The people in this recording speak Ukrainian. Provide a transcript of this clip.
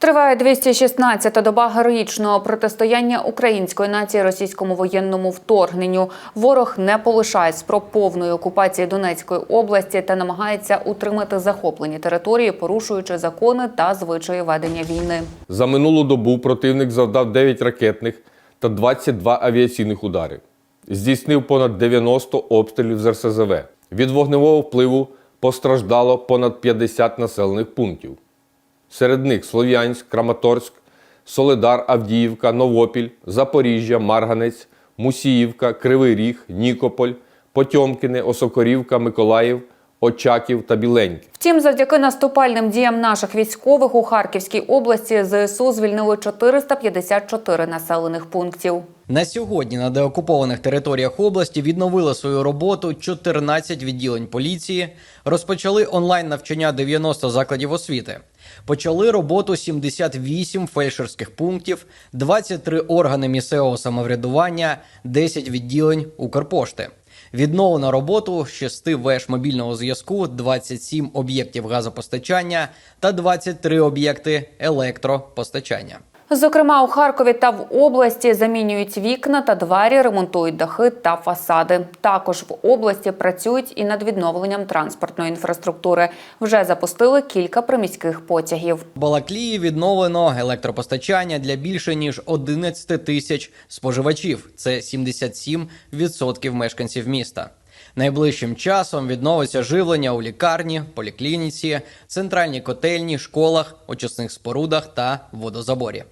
Триває 216-та доба героїчного протистояння української нації російському воєнному вторгненню. Ворог не полишає спроб повної окупації Донецької області та намагається утримати захоплені території, порушуючи закони та звичаї ведення війни. За минулу добу противник завдав 9 ракетних та 22 авіаційних удари. Здійснив понад 90 обстрілів з РСЗВ. Від вогневого впливу постраждало понад 50 населених пунктів. Серед них Слов'янськ, Краматорськ, Соледар, Авдіївка, Новопіль, Запоріжжя, Марганець, Мусіївка, Кривий Ріг, Нікополь, Потьомкіне, Осокорівка, Миколаїв, Очаків та Біленький. Втім, завдяки наступальним діям наших військових у Харківській області ЗСУ звільнили 454 населених пунктів. На сьогодні на деокупованих територіях області відновили свою роботу 14 відділень поліції, розпочали онлайн навчання 90 закладів освіти, почали роботу 78 фельдшерських пунктів, 23 органи місцевого самоврядування, 10 відділень Укрпошти. Відновлено роботу 6 веж мобільного зв'язку, 27 об'єктів газопостачання та 23 об'єкти електропостачання. Зокрема, у Харкові та в області замінюють вікна та двері, ремонтують дахи та фасади. Також в області працюють і над відновленням транспортної інфраструктури. Вже запустили кілька приміських потягів. Балаклії відновлено електропостачання для більше ніж 11 тисяч споживачів. Це 77% мешканців міста. Найближчим часом відновиться живлення у лікарні, поліклініці, центральній котельні, школах, очисних спорудах та водозаборі.